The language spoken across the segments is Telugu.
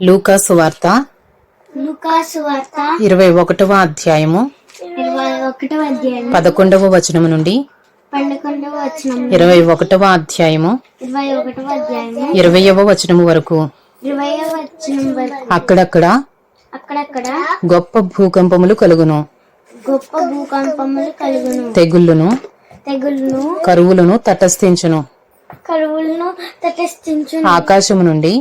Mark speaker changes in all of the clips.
Speaker 1: లూకాసు వార్త
Speaker 2: లుకాసు వార్త
Speaker 1: ఇరవై ఒకటవ అధ్యాయము
Speaker 2: ఇరవై ఒకటవ అధ్యాయం
Speaker 1: పదకొండవ వచనము నుండి
Speaker 2: పదకొండవ వచనం
Speaker 1: ఇరవై ఒకటవ అధ్యాయము
Speaker 2: ఇరవై ఒకటవ అధ్యాయము.
Speaker 1: ఇరవయవ వచనము వరకు
Speaker 2: వచనం వరకు.
Speaker 1: అక్కడక్కడ
Speaker 2: అక్కడక్కడ
Speaker 1: గొప్ప భూకంపములు కలుగును.
Speaker 2: గొప్ప భూకంపములు కలుగును.
Speaker 1: తెగుళ్ళును
Speaker 2: తెగులను
Speaker 1: కరువులను తటస్థించును.
Speaker 2: కరువులను తటస్థించును.
Speaker 1: ఆకాశము నుండి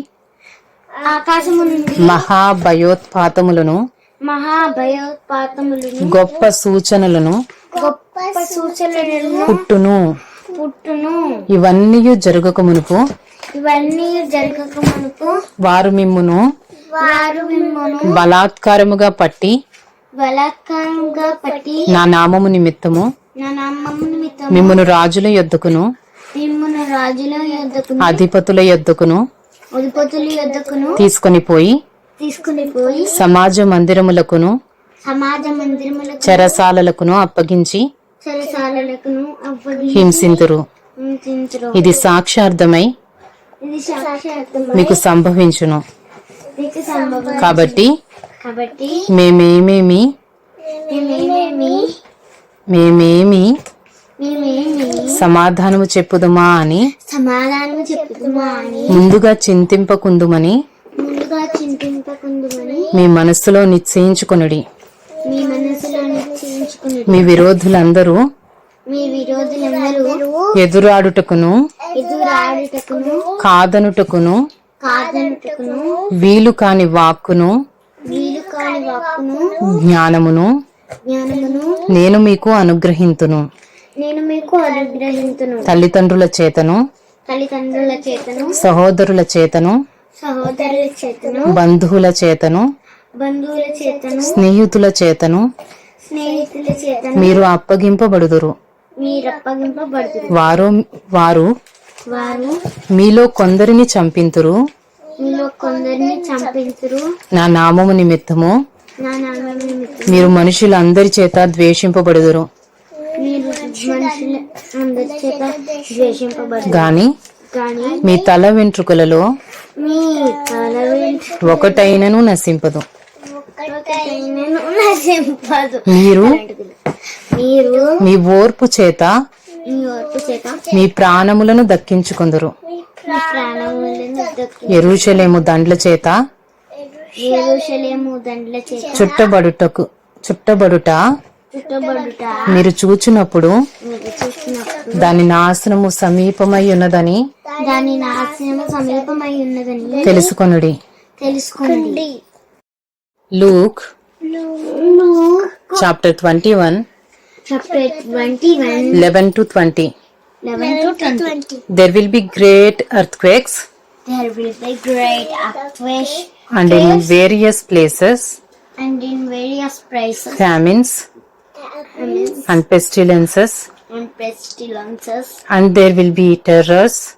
Speaker 2: ఆకాశము నుండి
Speaker 1: మహాభయోత్పాతములను
Speaker 2: మహాభయోత్పాతములను
Speaker 1: గొప్ప సూచనలను
Speaker 2: గొప్ప సూచనలను
Speaker 1: పుట్టును.
Speaker 2: పుట్టును.
Speaker 1: ఇవన్నీ జరగక మునుపు
Speaker 2: ఇవన్నీ జరగక మనకు
Speaker 1: వారు మిమ్మును
Speaker 2: వారు మిమ్మను
Speaker 1: బలాత్కారముగా పట్టి
Speaker 2: బలాత్కారంగా పట్టి
Speaker 1: నా నామము నిమిత్తము
Speaker 2: నా నామం నిమిత్తం
Speaker 1: మిమ్మును రాజుల యొద్దకును
Speaker 2: మిమ్మల్ని రాజుల యొద్దకును
Speaker 1: అధిపతుల యొద్దకును తీసుకొని పోయి
Speaker 2: తీసుకుని పోయి
Speaker 1: సమాజ మందిరములకును
Speaker 2: సమాజ మందిరములకు
Speaker 1: చెరసాలలకును అప్పగించి
Speaker 2: చెరసాలకును అప్పగించి
Speaker 1: హింసింతురు. ఇది సాక్షార్థమై మీకు సంభవించును. కాబట్టి మేమేమేమి
Speaker 2: మేమేమి
Speaker 1: మేమేమి
Speaker 2: మేమేమి
Speaker 1: సమాధానము చెప్పుదుమా అని
Speaker 2: సమాధానం చెప్పుదుమా అని
Speaker 1: ముందుగా చింతింపకుందుమని
Speaker 2: ముందుగా చింతింపకుందుమని
Speaker 1: మీ మనస్సులో నిశ్చయించుకొనుడి.
Speaker 2: మీ మనసులో నిశ్చయించుకుని
Speaker 1: మీ విరోధులందరూ
Speaker 2: మీ విరోధులందరూ
Speaker 1: ఎదురాడుటకును
Speaker 2: ఎదురాడుటకును
Speaker 1: కాదనుటకును
Speaker 2: కాదనుటకును
Speaker 1: వీలు కాని వాక్కును
Speaker 2: వీలు కాని వాక్కును
Speaker 1: జ్ఞానమును
Speaker 2: జ్ఞానమును
Speaker 1: నేను మీకు అనుగ్రహింతును.
Speaker 2: నేను మీకు అనుగ్రహించును
Speaker 1: తల్లిదండ్రుల చేతను
Speaker 2: తల్లిదండ్రుల చేతను
Speaker 1: సహోదరుల చేతను
Speaker 2: సహోదరుల చేతను
Speaker 1: బంధువుల చేతను
Speaker 2: బంధువుల చేతను
Speaker 1: స్నేహితుల చేతను
Speaker 2: స్నేహితుల చేతను.
Speaker 1: మీరు అప్పగింపబడుదురు.
Speaker 2: మీరు అప్పగింపబడుతురు
Speaker 1: వారు వారు
Speaker 2: వారు
Speaker 1: మీలో కొందరిని చంపింతురు.
Speaker 2: మీలో కొందరిని చంపించురు
Speaker 1: నా నామము నిమిత్తము
Speaker 2: నా నామం నిమిత్తం
Speaker 1: మీరు మనుషులందరి చేత ద్వేషింపబడుదురు.
Speaker 2: మీరు మనుషుల అందరి చేత ద్వేషింపబడు
Speaker 1: గాని
Speaker 2: కానీ
Speaker 1: మీ తల వెంట్రుకలలో
Speaker 2: మీ తల వెంట్రుకలు
Speaker 1: ఒకటైనను నశింపదు. మీరు
Speaker 2: మీరు
Speaker 1: మీ ఓర్పు చేత
Speaker 2: మీ ఓర్పు చేత
Speaker 1: మీ ప్రాణములను దక్కించుకొందురు.
Speaker 2: మీ ప్రాణములను దక్కి
Speaker 1: ఎరుషలేము దండ్ల చేత
Speaker 2: యెరూషలేము దండ్ల చేత
Speaker 1: చుట్టబడుటకు చుట్టబడుట
Speaker 2: చుట్టబడుట
Speaker 1: మీరు చూచినప్పుడు దాని నాశనము సమీపమై ఉన్నదని
Speaker 2: దాని నాశనము సమీపమై ఉన్నదని
Speaker 1: తెలుసుకొనుడి.
Speaker 2: తెలుసుకోండి
Speaker 1: Luke chapter twenty one
Speaker 2: chapter twenty one.
Speaker 1: Eleven to twenty. There will be great earthquakes
Speaker 2: There will be great earthquakes
Speaker 1: and in various places
Speaker 2: and in various places
Speaker 1: famines
Speaker 2: famines
Speaker 1: and pestilences,
Speaker 2: and pestilences,
Speaker 1: and there will be terrors,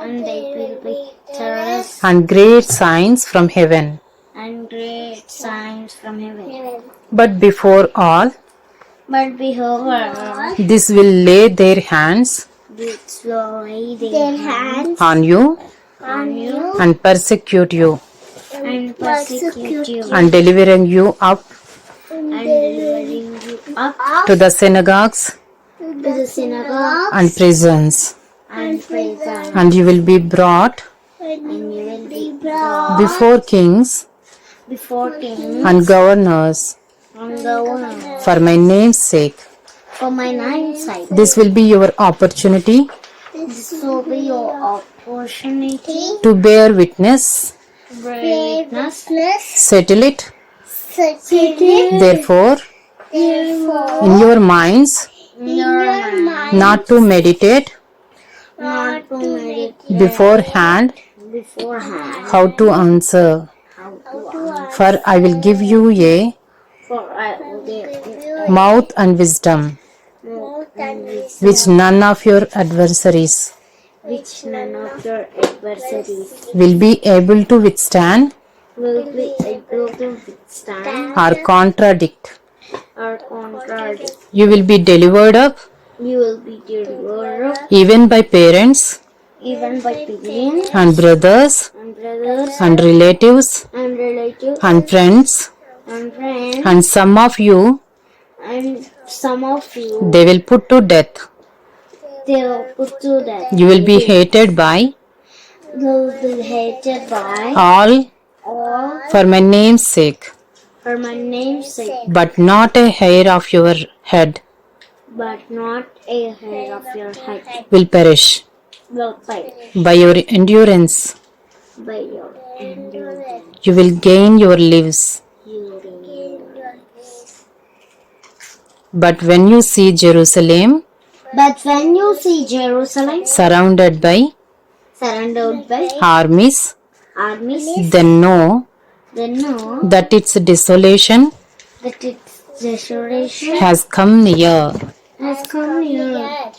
Speaker 2: and there will be terrors,
Speaker 1: and great signs from heaven,
Speaker 2: and great signs from heaven.
Speaker 1: But before all,
Speaker 2: but before
Speaker 1: all, this will lay their
Speaker 2: hands, will lay their hands on you,
Speaker 1: on you,
Speaker 2: and persecute you,
Speaker 1: and persecute you,
Speaker 2: and delivering you up, and up
Speaker 1: to the synagogues
Speaker 2: to the synagogues
Speaker 1: and prisons.
Speaker 2: and prison,
Speaker 1: and you will be brought
Speaker 2: and you will be brought
Speaker 1: before kings
Speaker 2: before kings
Speaker 1: and governors
Speaker 2: and governors.
Speaker 1: for my name's sake.
Speaker 2: For my name's sake.
Speaker 1: this will be your opportunity
Speaker 2: This will be your opportunity
Speaker 1: to bear witness
Speaker 2: to witness,
Speaker 1: settle it.
Speaker 2: settle
Speaker 1: therefore in your minds?
Speaker 2: In your mind,
Speaker 1: not to meditate?
Speaker 2: Not to meditate.
Speaker 1: Beforehand?
Speaker 2: Beforehand.
Speaker 1: How to answer?
Speaker 2: How to answer.
Speaker 1: for i will give you a
Speaker 2: For I will give you
Speaker 1: mouth and wisdom.
Speaker 2: which,
Speaker 1: which none of your adversaries
Speaker 2: which none of your adversaries
Speaker 1: will be able to withstand
Speaker 2: will be able to withstand
Speaker 1: or contradict
Speaker 2: or contradict.
Speaker 1: you will be delivered up.
Speaker 2: You will be delivered up.
Speaker 1: Even by parents
Speaker 2: even by parents.
Speaker 1: and brothers
Speaker 2: and brothers.
Speaker 1: and relatives
Speaker 2: and relatives.
Speaker 1: and friends.
Speaker 2: And friends.
Speaker 1: And some of you
Speaker 2: and some of you.
Speaker 1: they will put to death.
Speaker 2: they will put to death.
Speaker 1: You will be hated by?
Speaker 2: You will be hated by
Speaker 1: all
Speaker 2: all
Speaker 1: for my name's sake,
Speaker 2: for my name's sake,
Speaker 1: but not a hair of your head
Speaker 2: but not a hair of your head
Speaker 1: will perish.
Speaker 2: will fight
Speaker 1: By your endurance,
Speaker 2: by your endurance.
Speaker 1: you will gain your lives.
Speaker 2: You will
Speaker 1: But when you see Jerusalem
Speaker 2: But when you see Jerusalem
Speaker 1: surrounded by
Speaker 2: surrounded by
Speaker 1: armies,
Speaker 2: armies,
Speaker 1: then know
Speaker 2: then know
Speaker 1: that its desolation
Speaker 2: that its desolation
Speaker 1: has come near.
Speaker 2: has come near.